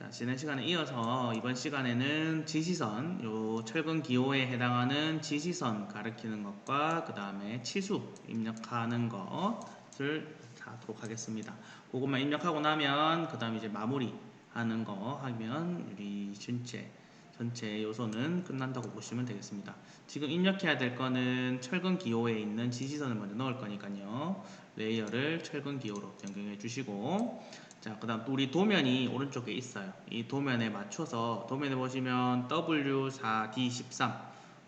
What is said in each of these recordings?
자, 지난 시간에 이어서 이번 시간에는 지시선, 요 철근 기호에 해당하는 지시선 가리키는 것과 그 다음에 치수 입력하는 것을 하도록 하겠습니다. 그것만 입력하고 나면 그 다음에 이제 마무리 하는 거 하면 우리 전체 전체 요소는 끝난다고 보시면 되겠습니다. 지금 입력해야 될 거는 철근 기호에 있는 지시선을 먼저 넣을 거니까요. 레이어를 철근 기호로 변경해 주시고 자, 그 다음 또 우리 도면이 오른쪽에 있어요. 이 도면에 맞춰서 도면에 보시면 W4D13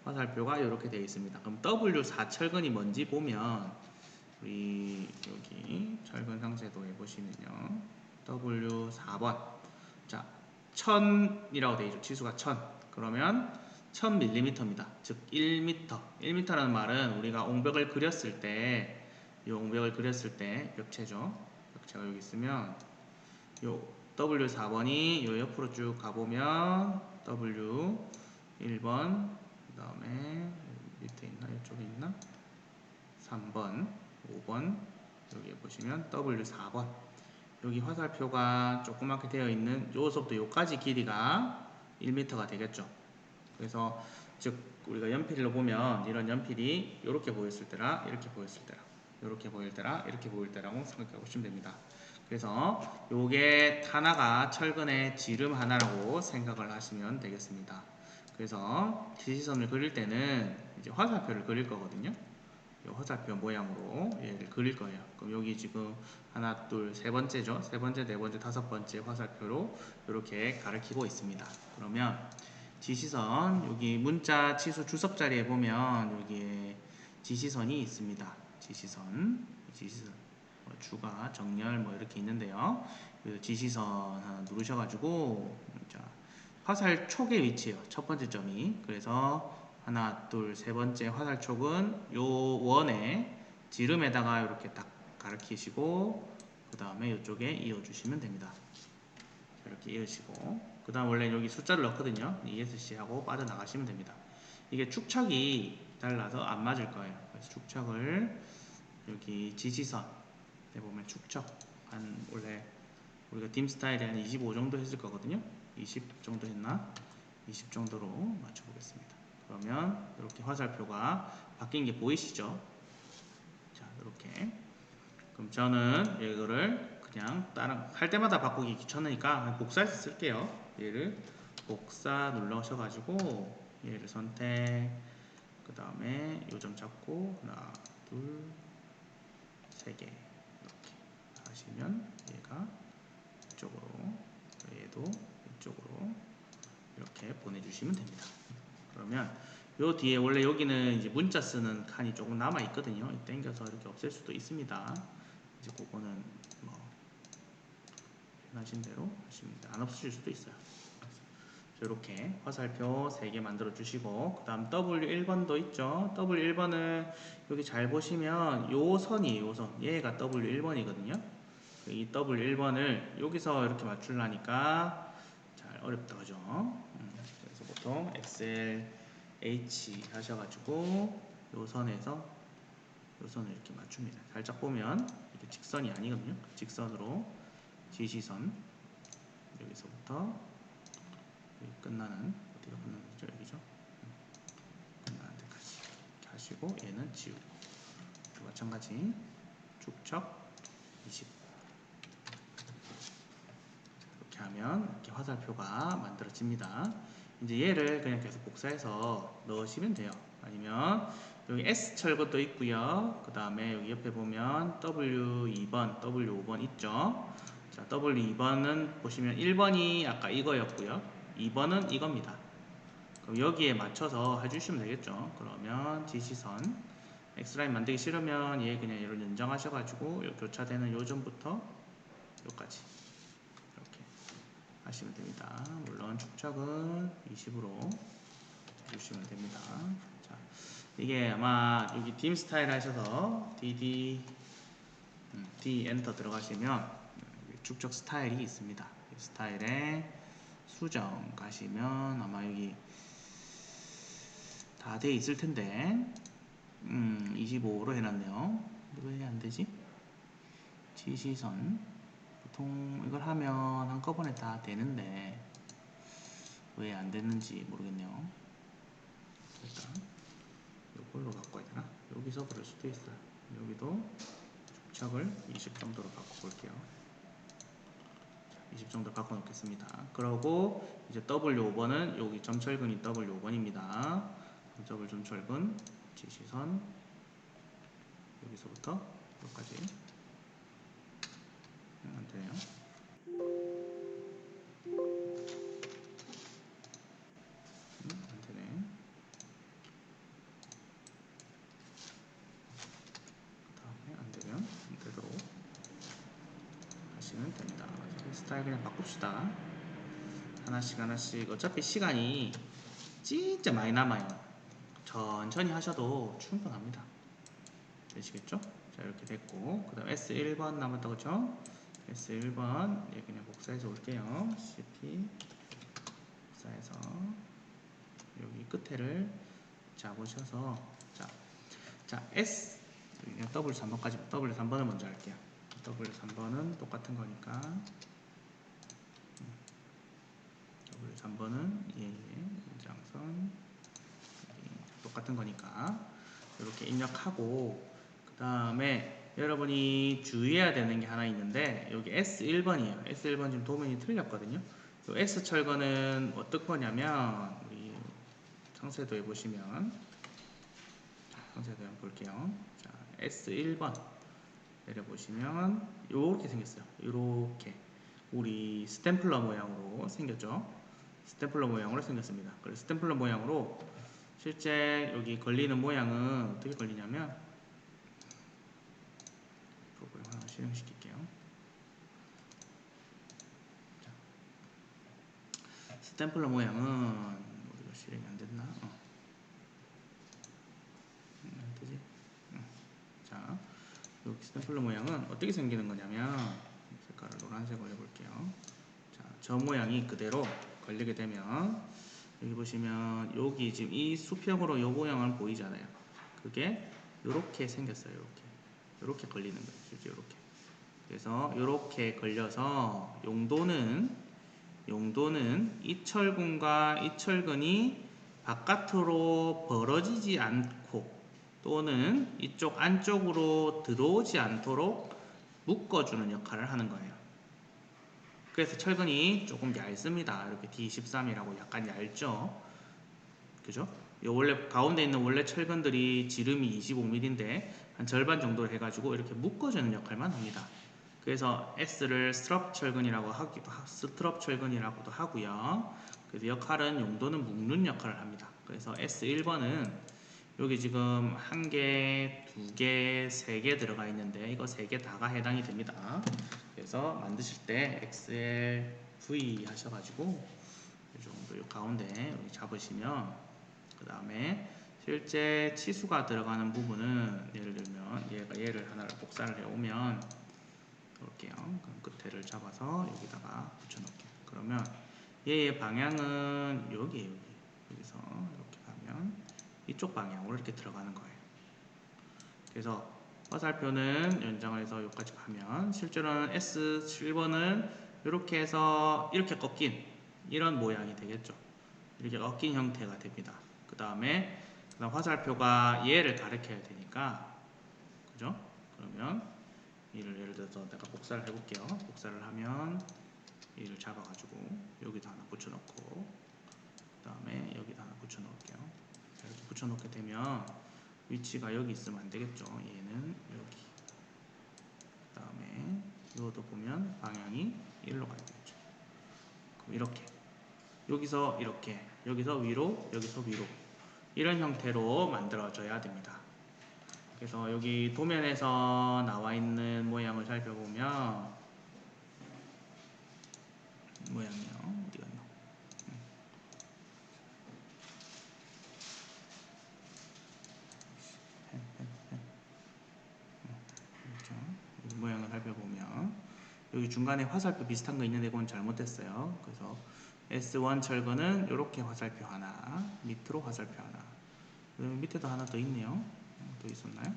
화살표가 이렇게 되어 있습니다. 그럼 W4 철근이 뭔지 보면 우리 여기 철근 상세도에 보시면요. W4번 자, 1000이라고 되어 있죠. 치수가 1000. 그러면 1000mm입니다. 즉 1m. 1m라는 말은 우리가 옹벽을 그렸을 때이 옹벽을 그렸을 때 벽체죠. 벽체가 여기 있으면 요 W4번이 요 옆으로 쭉 가보면 W 1번 그 다음에 밑에 있나? 이쪽에 있나? 3번 5번. 여기 보시면 W4번. 여기 화살표가 조그맣게 되어 있는 요서부터 요까지 길이가 1m가 되겠죠. 그래서 즉 우리가 연필로 보면 이런 연필이 이렇게 보였을 때라 이렇게 보였을 때라 이렇게 보일 때라 이렇게 보일 때라고 생각해 보시면 됩니다 그래서 요게 하나가 철근의 지름 하나라고 생각을 하시면 되겠습니다. 그래서 지시선을 그릴 때는 이제 화살표를 그릴 거거든요. 이 화살표 모양으로 얘를 그릴 거예요. 그럼 여기 지금 하나, 둘, 세 번째죠. 세 번째, 네 번째, 다섯 번째 화살표로 이렇게 가리키고 있습니다. 그러면 지시선 여기 문자 치수 주석 자리에 보면 여기에 지시선이 있습니다. 지시선, 지시선. 뭐 주가, 정렬 뭐 이렇게 있는데요. 그 지시선 하나 누르셔가지고 자, 화살 촉의 위치예요. 첫 번째 점이. 그래서 하나, 둘, 세 번째 화살 촉은 요 원에 지름에다가 이렇게 딱 가르치시고 그 다음에 이쪽에 이어주시면 됩니다. 이렇게 이으시고 그 다음 원래 여기 숫자를 넣거든요. ESC 하고 빠져나가시면 됩니다. 이게 축척이 달라서 안 맞을 거예요. 그래서 축척을 여기 지시선 네, 보면 축척 한 원래 우리가 딤 스타일이 한 25 정도 했을 거거든요. 20 정도 했나? 20 정도로 맞춰 보겠습니다. 그러면 이렇게 화살표가 바뀐 게 보이시죠? 자, 이렇게. 그럼 저는 이거를 그냥 다른 할 때마다 바꾸기 귀찮으니까 복사해서 쓸게요. 얘를 복사 눌러셔 가지고 얘를 선택. 그 다음에 요점 잡고 하나, 둘, 세 개. 하시면 얘가 이쪽으로 얘도 이쪽으로 이렇게 보내주시면 됩니다. 그러면 요 뒤에 원래 여기는 이제 문자 쓰는 칸이 조금 남아 있거든요. 당겨서 이렇게 없앨 수도 있습니다. 이제 그거는 뭐 편하신 대로 하시면 돼요. 안 없으실 수도 있어요. 이렇게 화살표 3개 만들어 주시고 그 다음 W1번도 있죠 W1번은 여기 잘 보시면 요 선이에요 요 선. 얘가 W1번이거든요 이 W1번을 여기서 이렇게 맞추려니까 잘 어렵다 그죠? 음, 그래서 보통 XL, H 하셔가지고 요 선에서 요 선을 이렇게 맞춥니다. 살짝 보면 이게 직선이 아니거든요. 직선으로 지시선 여기서부터 여기 끝나는 어디가 끝나는죠 여기죠? 음, 끝나는 데까지 하시고 얘는 지우고 마찬가지 축척 20 하면 이렇게 화살표가 만들어집니다. 이제 얘를 그냥 계속 복사해서 넣으시면 돼요. 아니면 여기 S 철거도 있고요. 그 다음에 여기 옆에 보면 W2번, W5번 있죠. 자, W2번은 보시면 1번이 아까 이거였고요. 2번은 이겁니다. 그럼 여기에 맞춰서 해주시면 되겠죠. 그러면 지시선 X라인 만들기 싫으면 얘 그냥 얘를 연장하셔가지고 교차되는 요점부터 여기까지 하시면 됩니다. 물론 축척은 20으로 해주시면 됩니다. 자, 이게 아마 여기 딤 스타일 하셔서 DD 음, D 엔터 들어가시면 축척 스타일이 있습니다. 스타일에 수정 가시면 아마 여기 다 돼 있을 텐데 음, 25로 해놨네요. 왜 안 되지? 지시선 보통 이걸 하면 한꺼번에 다 되는데 왜안 됐는지 모르겠네요. 일단 이걸로 바꿔야 되나? 여기서 그럴 수도 있어요. 여기도 접착을 20 정도로 바꿔볼게요. 20 정도 바꿔놓겠습니다. 그러고 이제 W5번은 여기 점철근이 W5번입니다. 점철 점철근 지시선 여기서부터 여기까지 음, 안. 음, 안 되네. 다음에 안 되면 되도록 하시면 됩니다. 스타일 그냥 바꿉시다. 하나씩 하나씩 어차피 시간이 진짜 많이 남아요. 천천히 하셔도 충분합니다. 되시겠죠? 자 이렇게 됐고 그 다음 S1번 남았다 그죠? S1번. 예, 그냥 복사해서 올게요. CP 복사해서 여기 끝에를 잡으셔서 자, 자 S. 그냥 W 3번까지 W 3번을 먼저 할게요. W 3번은 똑같은 거니까. W 3번은 예 예. 연장선 예, 똑같은 거니까. 이렇게 입력하고 그 다음에 여러분이 주의해야 되는 게 하나 있는데 여기 S1번이에요. S1번 지금 도면이 틀렸거든요. 요 S 철거는 어떤 거냐면 우리 상세도에 보시면 자, 상세도 한번 볼게요. 자, S1번 내려보시면 이렇게 생겼어요. 이렇게 우리 스탬플러 모양으로 생겼죠. 스탬플러 모양으로 생겼습니다. 그래서 스탬플러 모양으로 실제 여기 걸리는 모양은 어떻게 걸리냐면 프로그램 하나 실행시킬게요. 자, 스탬플러 모양은 우리가 실행이 안 됐나? 어. 음, 안 되지? 음. 자, 여기 스탬플러 모양은 어떻게 생기는 거냐면 색깔을 노란색으로 해볼게요. 자, 저 모양이 그대로 걸리게 되면 여기 보시면 여기 지금 이 수평으로 요 모양은 보이잖아요. 그게 이렇게 생겼어요. 이렇게 이렇게 걸리는 거예요. 이렇게. 그래서 이렇게 걸려서 용도는 용도는 이 철근과 이 철근이 바깥으로 벌어지지 않고 또는 이쪽 안쪽으로 들어오지 않도록 묶어주는 역할을 하는 거예요. 그래서 철근이 조금 얇습니다. 이렇게 D13이라고 약간 얇죠. 그죠? 요 원래 가운데 있는 원래 철근들이 지름이 25mm인데 한 절반 정도 해가지고 이렇게 묶어주는 역할만 합니다. 그래서 S를 스트럽 철근이라고 하기도 하, 스트럽 철근이라고도 하고요. 그래서 역할은 용도는 묶는 역할을 합니다. 그래서 S1번은 여기 지금 한 개, 두 개, 세 개 들어가 있는데 이거 세 개 다가 해당이 됩니다. 그래서 만드실 때 XL, V 하셔가지고 이 정도 요 가운데 여기 잡으시면 그 다음에 실제 치수가 들어가는 부분은 예를 들면 얘가 얘를 하나를 복사를 해오면 볼게요. 그럼 끝에를 잡아서 여기다가 붙여놓을게요. 그러면 얘의 방향은 여기 여기 여기서 이렇게 가면 이쪽 방향으로 이렇게 들어가는 거예요. 그래서 화살표는 연장을 해서 여기까지 가면 실제로는 S7번은 이렇게 해서 이렇게 꺾인 이런 모양이 되겠죠. 이렇게 꺾인 형태가 됩니다. 그 다음에 화살표가 얘를 가리켜야 되니까 그죠? 그러면 이를 예를 들어서 내가 복사를 해볼게요. 복사를 하면 이를 잡아가지고 여기다 하나 붙여놓고 그 다음에 여기다 하나 붙여놓을게요. 자, 이렇게 붙여놓게 되면 위치가 여기 있으면 안 되겠죠. 얘는 여기. 그 다음에 이것도 보면 방향이 일로 가야 되겠죠. 그럼 이렇게 여기서 이렇게 여기서 위로 여기서 위로 이런 형태로 만들어져야 됩니다. 그래서 여기 도면에서 나와 있는 모양을 살펴보면 모양이요 어디 갔나? 음. 음, 이렇게 이 모양을 살펴보면 여기 중간에 화살표 비슷한 거 있는데 그건 잘못됐어요. 그래서 S1 철거는 이렇게 화살표 하나, 밑으로 화살표 하나. 그다음에 밑에도 하나 더 있네요. 어, 더 있었나요?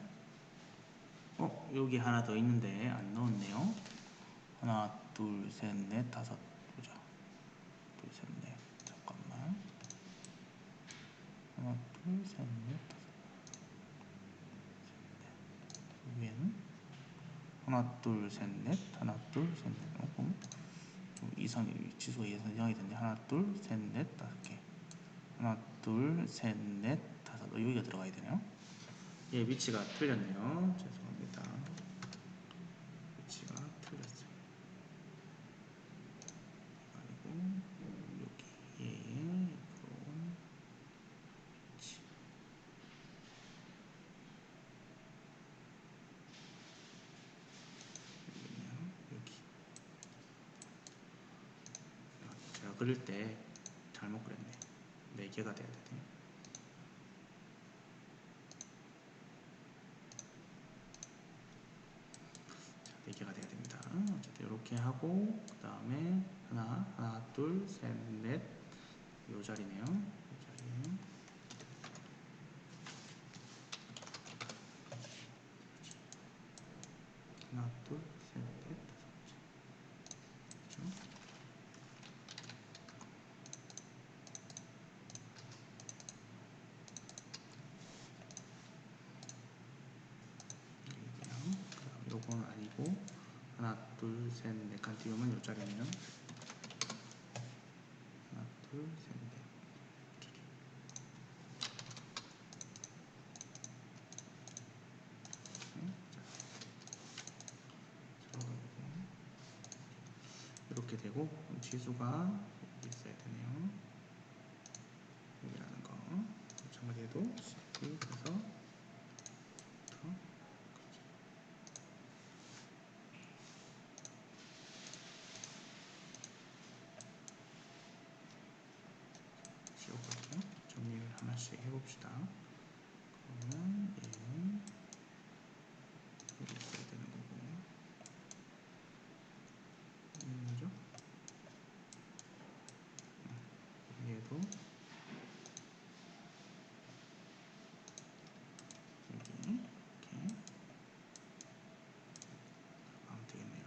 어, 여기 하나 더 있는데 안 넣었네요. 하나, 둘, 셋, 넷, 다섯 보자. 둘, 셋, 넷. 잠깐만. 하나, 둘, 셋, 넷, 다섯. 셋, 넷. 위에는 하나, 둘, 셋, 넷. 하나, 둘, 셋, 넷. 어, 그럼 좀 이상이 지수가 이상이 됐네. 하나, 둘, 셋, 넷, 다섯 개. 하나, 둘, 셋, 넷, 다섯. 어, 여기가 들어가야 되네요. 예, 위치가 틀렸네요. 죄송합니다. 위치가 틀렸어요. 아니고 여기에 옆으로 위치. 여기네요. 여기. 아, 제가 그릴 때 잘못 그렸네. 네 개가 돼야 되네. 자, 네 개가 돼야 됩니다. 어쨌든 이렇게 하고 그 다음에 하나, 하나, 둘, 셋, 넷. 요 자리네요. 요 자리. 하나, 둘, 셋, 넷, 다섯. 그렇죠? 여기고요. 그다음 요건 아니고 하나, 둘, 셋, 넷칸 띄우면 요 자리네요. 하나, 둘, 셋, 넷. 음, 자. 들어가고. 이렇게 되고 지수가 여기 있어야 되네요. 여기라는 거. 마찬가지로 CP 해서 더 지워볼게요. 정리를 하나씩 해봅시다. 그러면 얘는 여기 있어야 되는 거고 얘는 뭐죠? 음, 얘도 여기 이렇게 하면 되겠네요.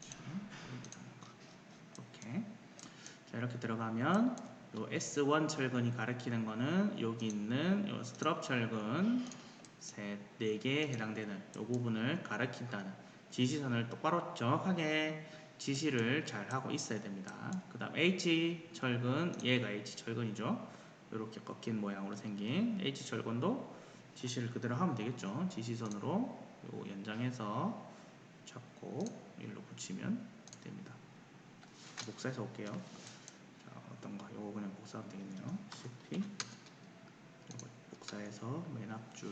자, 여기다가 이렇게 자 이렇게 들어가면 요 S1 철근이 가리키는 거는 여기 있는 요 스트럽 철근 셋, 네 개에 해당되는 요 부분을 가리킨다는 지시선을 똑바로 정확하게 지시를 잘 하고 있어야 됩니다. 그 다음 H 철근, 얘가 H 철근이죠. 이렇게 꺾인 모양으로 생긴 H 철근도 지시를 그대로 하면 되겠죠. 지시선으로 요 연장해서 잡고 일로 붙이면 됩니다. 복사해서 올게요. 자, 어떤 거? 요거 그냥 복사하면 되겠네요. CP 복사해서 맨 앞줄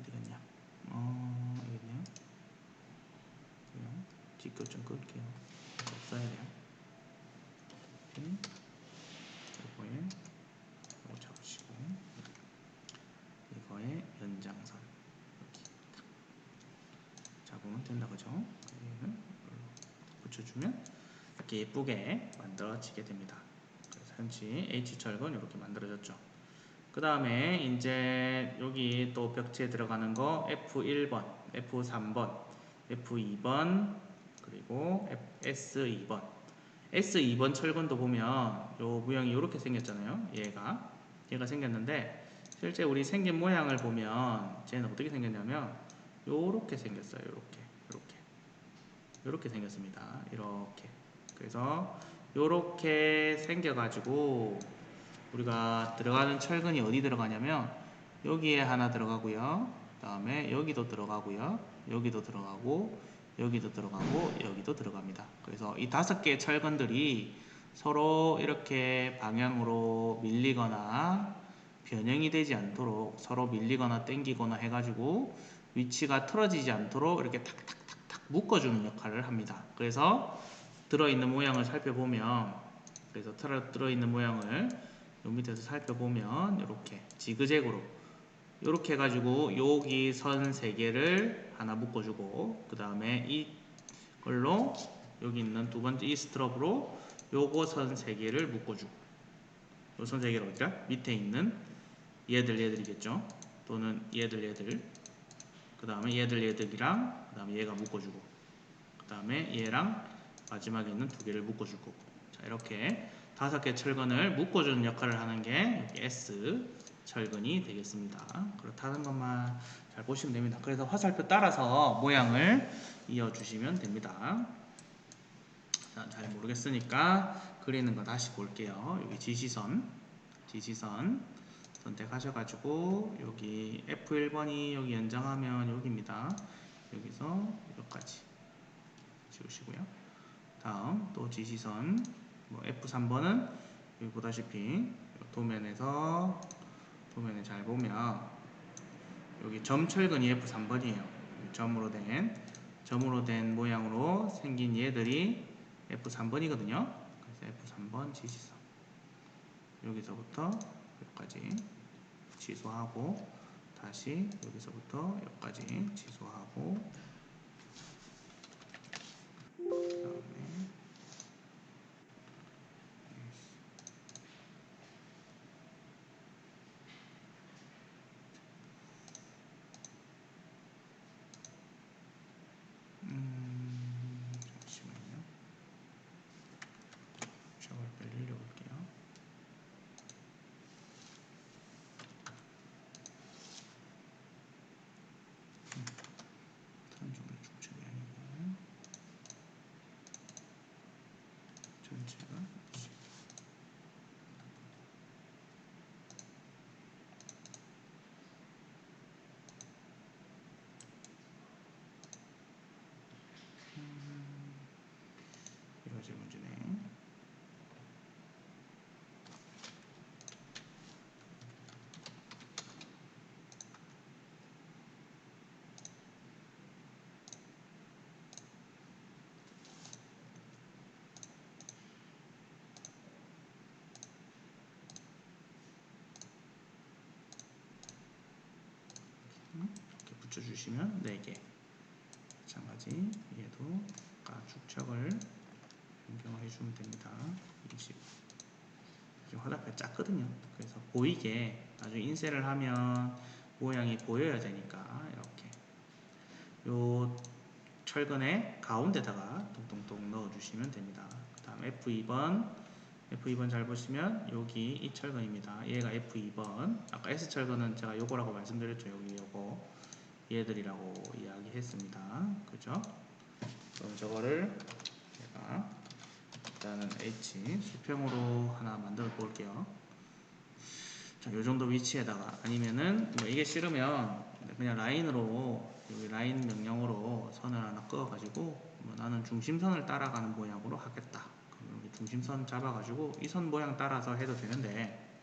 어디 갔냐? 어, 여기 있네요. 직접 좀 끌게요. 복사해야 돼요. 이렇게 요거에 요거 잡으시고 이거의 연장선 이렇게 딱 잡으면 된다 그죠? 얘는 이걸로 붙여주면 이렇게 예쁘게 만들어지게 됩니다. 그래서 현재 H 철근 이렇게 만들어졌죠. 그 다음에 이제 여기 또 벽지에 들어가는 거 F1번, F3번, F2번 그리고 S2번 S2번 철근도 보면 요 모양이 이렇게 생겼잖아요. 얘가 얘가 생겼는데 실제 우리 생긴 모양을 보면 쟤는 어떻게 생겼냐면 요렇게 생겼어요. 요렇게 요렇게 생겼습니다. 이렇게 그래서 요렇게 생겨가지고 우리가 들어가는 철근이 어디 들어가냐면 여기에 하나 들어가고요. 다음에 여기도 들어가고요. 여기도 들어가고 여기도 들어가고 여기도 들어갑니다. 그래서 이 다섯 개의 철근들이 서로 이렇게 방향으로 밀리거나 변형이 되지 않도록 서로 밀리거나 당기거나 해가지고 위치가 틀어지지 않도록 이렇게 탁탁탁탁 묶어주는 역할을 합니다. 그래서 들어있는 모양을 살펴보면 그래서 들어있는 모양을 요 밑에서 살펴보면 이렇게 지그재그로 이렇게 해가지고 여기 선세 개를 하나 묶어주고 그 다음에 이걸로 여기 있는 두 번째 이 스트럽으로 요거 선세 개를 묶어주고 요선세 개를 어디다? 밑에 있는 얘들 얘들이겠죠. 또는 얘들 얘들 그 다음에 얘들 얘들이랑 그 다음에 얘가 묶어주고 그 다음에 얘랑 마지막에 있는 두 개를 묶어줄 거고 자 이렇게 다섯 개 철근을 묶어주는 역할을 하는 게 S 철근이 되겠습니다. 그렇다는 것만 잘 보시면 됩니다. 그래서 화살표 따라서 모양을 이어주시면 됩니다. 자, 잘 모르겠으니까 그리는 거 다시 볼게요. 여기 지시선, 지시선 선택하셔가지고 여기 F1번이 여기 연장하면 여기입니다. 여기서 여기까지 지우시고요. 다음 또 지시선 뭐 F3번은 여기 보다시피 도면에서 도면에 잘 보면 여기 점철근이 F3번이에요. 점으로 된 점으로 된 모양으로 생긴 얘들이 F3번이거든요. 그래서 F3번 지시선 여기서부터 여기까지 취소하고 다시 여기서부터 여기까지 취소하고 그다음에 음, 잠시만요. 저걸 빨리 올려볼게요. 탄종의 중첩이 아니고 전체가 10. 음, 이거 제일 문제네. 이렇게 붙여주시면 4개. 마찬가지. 얘도 아까 축척을 변경해 주면 됩니다. 20 지금 화살표 작거든요. 그래서 보이게 나중에 인쇄를 하면 모양이 보여야 되니까 이렇게. 요 철근의 가운데다가 동동동 넣어 주시면 됩니다. 그 다음 F2번. F2번 잘 보시면 여기 이 철근입니다. 얘가 F2번. 아까 S철근은 제가 요거라고 말씀드렸죠. 여기 요거 얘들이라고 이야기했습니다. 그죠? 그럼 저거를 제가 일단은 H 수평으로 하나 만들어 볼게요. 자, 요 정도 위치에다가 아니면은 뭐 이게 싫으면 그냥 라인으로 여기 라인 명령으로 선을 하나 그어가지고 뭐 나는 중심선을 따라가는 모양으로 하겠다. 그럼 중심선 잡아가지고 이 선 모양 따라서 해도 되는데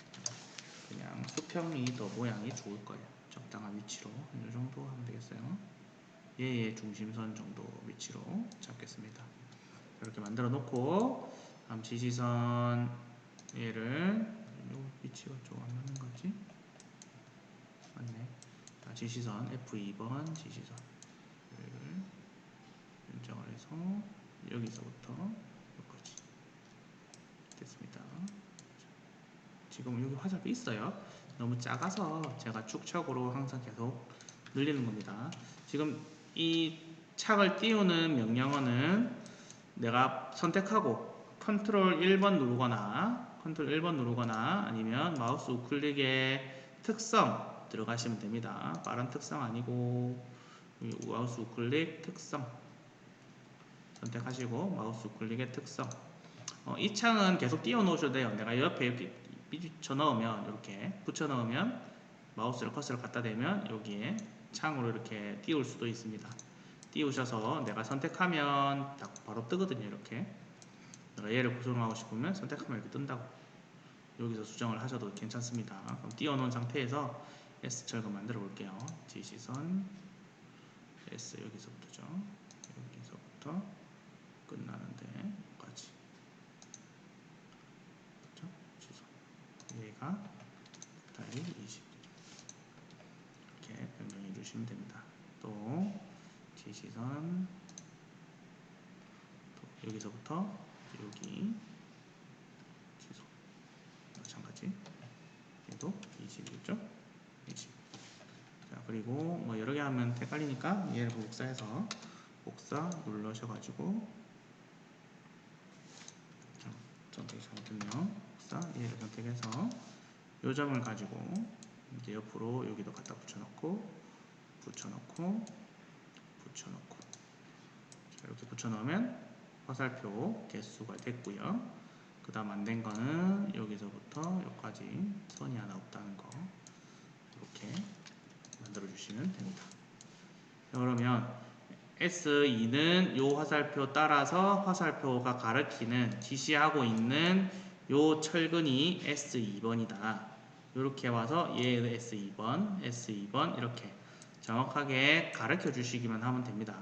그냥 수평이 더 모양이 좋을 거예요. 적당한 위치로 이 정도 하면 되겠어요. 얘의 중심선 정도 위치로 잡겠습니다. 이렇게 만들어 놓고 다음 지시선 얘를 요 위치가 좀안 맞는 거지? 맞네. 자, 지시선 F2번 지시선 를 연장을 해서 여기서부터 여기까지 됐습니다. 지금 여기 화살표 있어요. 너무 작아서 제가 축척으로 항상 계속 늘리는 겁니다. 지금 이 착을 띄우는 명령어는 내가 선택하고 컨트롤 1번 누르거나 컨트롤 1번 누르거나 아니면 마우스 우클릭의 특성 들어가시면 됩니다. 빠른 특성 아니고 마우스 우클릭 특성 선택하시고 마우스 우클릭의 특성 어, 이 창은 계속 띄워 놓으셔도 돼요. 내가 옆에 이렇게 붙여 넣으면 이렇게 붙여 넣으면 마우스를 커서를 갖다 대면 여기에 창으로 이렇게 띄울 수도 있습니다. 띄우셔서 내가 선택하면 딱 바로 뜨거든요. 이렇게 얘를 구성하고 싶으면 선택하면 이렇게 뜬다고 여기서 수정을 하셔도 괜찮습니다. 그럼 띄워놓은 상태에서 S 철거 만들어 볼게요. 지시선 S 여기서부터죠. 여기서부터 끝나는데 4 더하기 20 이렇게 변경해 주시면 됩니다. 또 지시선, 또 여기서부터 여기 취소 마찬가지. 얘도 20이죠? 20 자, 그리고 뭐 여러 개 하면 헷갈리니까 얘를 복사해서 복사 눌러셔가지고 좀 되게 잘못됐네요. 복사 얘를 선택해서 요 점을 가지고 이제 옆으로 여기도 갖다 붙여놓고 붙여놓고 붙여놓고 자, 이렇게 붙여놓으면 화살표 개수가 됐고요. 그 다음 안 된 거는 여기서부터 여기까지 선이 하나 없다는 거 이렇게 만들어 주시면 됩니다. 자, 그러면 S2는 요 화살표 따라서 화살표가 가리키는 지시하고 있는 요 철근이 S2번이다. 이렇게 와서 얘 S2번, S2번 이렇게 정확하게 가르쳐 주시기만 하면 됩니다.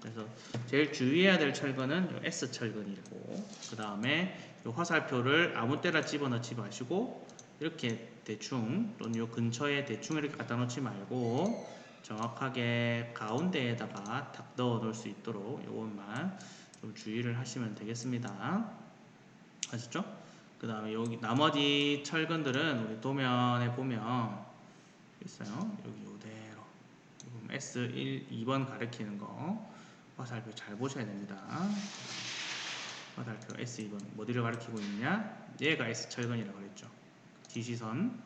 그래서 제일 주의해야 될 철근은 요 S 철근이고 그 다음에 요 화살표를 아무 때나 집어넣지 마시고 이렇게 대충 또는 요 근처에 대충 이렇게 갖다 놓지 말고 정확하게 가운데에다가 딱 넣어 놓을 수 있도록 요것만 좀 주의를 하시면 되겠습니다. 아셨죠? 그 다음에 여기 나머지 철근들은 우리 도면에 보면 있어요. 여기 지금 S1, 2번 가리키는 거 화살표 잘 보셔야 됩니다. 화살표 S2번 어디를 가리키고 있냐? 얘가 S 철근이라고 그랬죠. 지시선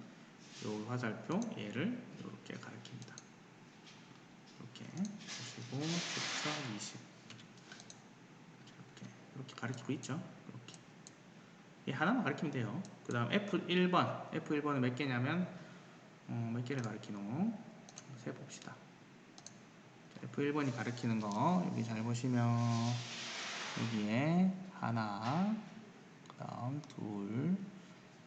요 화살표 얘를 이렇게 가리킵니다. 이렇게 보시고 축척 20 이렇게 이렇게 가리키고 있죠. 이 하나만 가리키면 돼요. 그 다음 F1번 F1번은 몇 개냐면 어, 몇 개를 가리키노? 세 봅시다. F1번이 가리키는 거 여기 잘 보시면 여기에 하나, 그 다음 둘,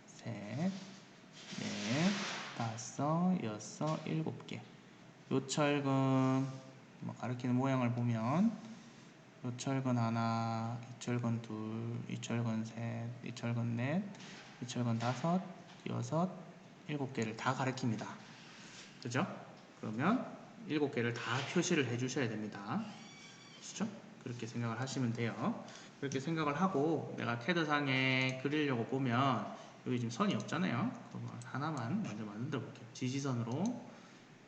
셋, 넷, 다섯, 여섯, 일곱 개. 요 철근 뭐 가리키는 모양을 보면 요 철근 하나, 이 철근 둘, 이 철근 셋, 이 철근 넷, 이 철근 다섯, 여섯, 일곱 개를 다 가리킵니다. 그죠? 그러면 일곱 개를 다 표시를 해 주셔야 됩니다. 그죠? 그렇게 생각을 하시면 돼요. 그렇게 생각을 하고 내가 캐드상에 그리려고 보면 여기 지금 선이 없잖아요. 그러면 하나만 먼저 만들어 볼게요. 지지선으로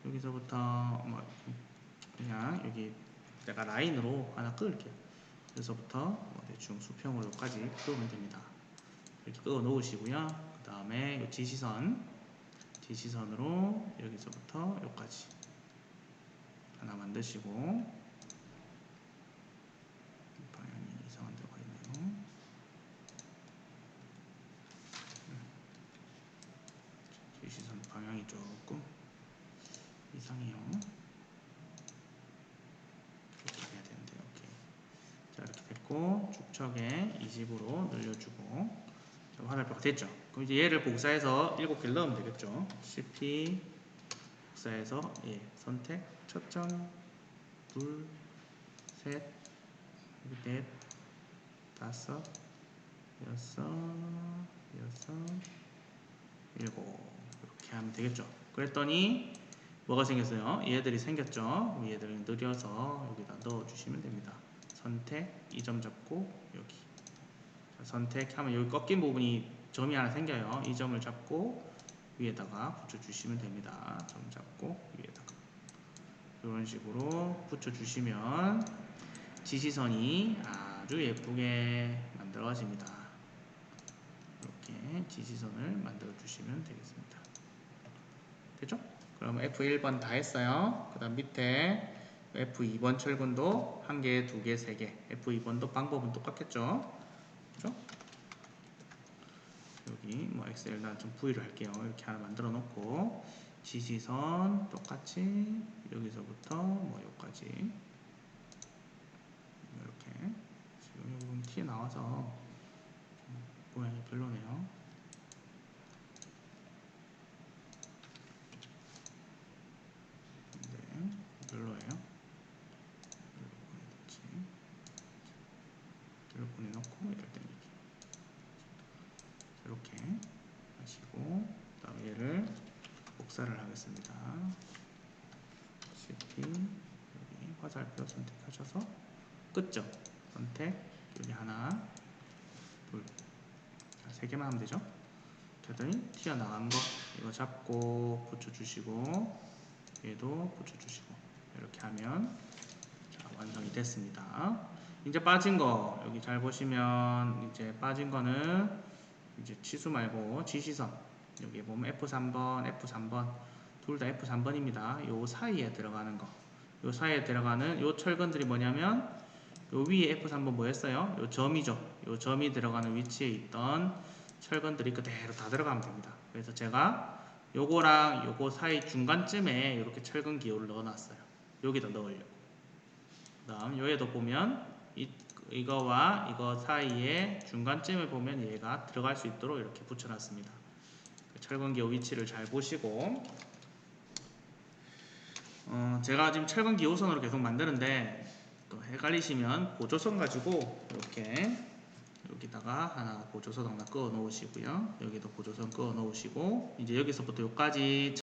여기서부터 뭐 그냥 여기 내가 라인으로 하나 끌게요. 여기서부터 뭐 대충 수평으로까지 그으면 됩니다. 이렇게 그어 놓으시고요. 그 다음에 이 지시선 지시선으로 여기서부터 여기까지 하나 만드시고 방향이 이상한 데가 있네요. 지시선 방향이 조금 이상해요. 이렇게 해야 되는데 오케이. 자 이렇게 됐고 축척에 20으로 늘려주고 자, 화살표가 됐죠. 그럼 이제 얘를 복사해서 7개를 넣으면 되겠죠. CP 복사해서 예 선택 첫 점, 둘, 셋, 넷, 다섯, 여섯, 여섯, 일곱 이렇게 하면 되겠죠. 그랬더니 뭐가 생겼어요? 얘들이 생겼죠. 얘들을 느려서 여기다 넣어주시면 됩니다. 선택, 이 점 잡고 여기 자, 선택하면 여기 꺾인 부분이 점이 하나 생겨요. 이 점을 잡고 위에다가 붙여주시면 됩니다. 점 잡고 위에다가 이런 식으로 붙여주시면 지시선이 아주 예쁘게 만들어집니다. 이렇게 지시선을 만들어 주시면 되겠습니다. 됐죠? 그럼 F1번 다 했어요. 그 다음 밑에 F2번 철근도 한 개, 두 개, 세 개. F2번도 방법은 똑같겠죠? 그죠? 여기 뭐 엑셀 난좀 V를 할게요. 이렇게 하나 만들어 놓고 지시선 똑같이 여기서부터 뭐 여기까지 이렇게 지금 여기 티 나와서 좀 모양이 별로네요. 네, 별로예요. 이렇게 보내놓고 이럴 때 이렇게 이렇게 하시고 그다음 얘를 복사를 하겠습니다. CP 여기 화살표 선택하셔서 끝점 선택 여기 하나 둘세 개만 하면 되죠. 됐더니 튀어나간 거 이거 잡고 붙여주시고 얘도 붙여주시고 이렇게 하면 자, 완성이 됐습니다. 이제 빠진 거 여기 잘 보시면 이제 빠진 거는 이제 치수 말고 지시선 여기 보면 F3번, F3번 둘 다 F3번입니다. 요 사이에 들어가는 거. 요 사이에 들어가는 요 철근들이 뭐냐면 요 위에 F3번 뭐였어요? 요 점이죠. 요 점이 들어가는 위치에 있던 철근들이 그대로 다 들어가면 됩니다. 그래서 제가 요거랑 요거 사이 중간쯤에 이렇게 철근 기호를 넣어놨어요. 여기다 넣으려고. 그 다음 여기도 보면 이, 이거와 이거 사이에 중간쯤에 보면 얘가 들어갈 수 있도록 이렇게 붙여놨습니다. 그 철근 기호 위치를 잘 보시고 어, 제가 지금 철근 기 호선으로 계속 만드는데 또 헷갈리시면 보조선 가지고 이렇게 여기다가 하나 보조선 하나 끄어 놓으시고요. 여기도 보조선 끄어 놓으시고 이제 여기서부터 여기까지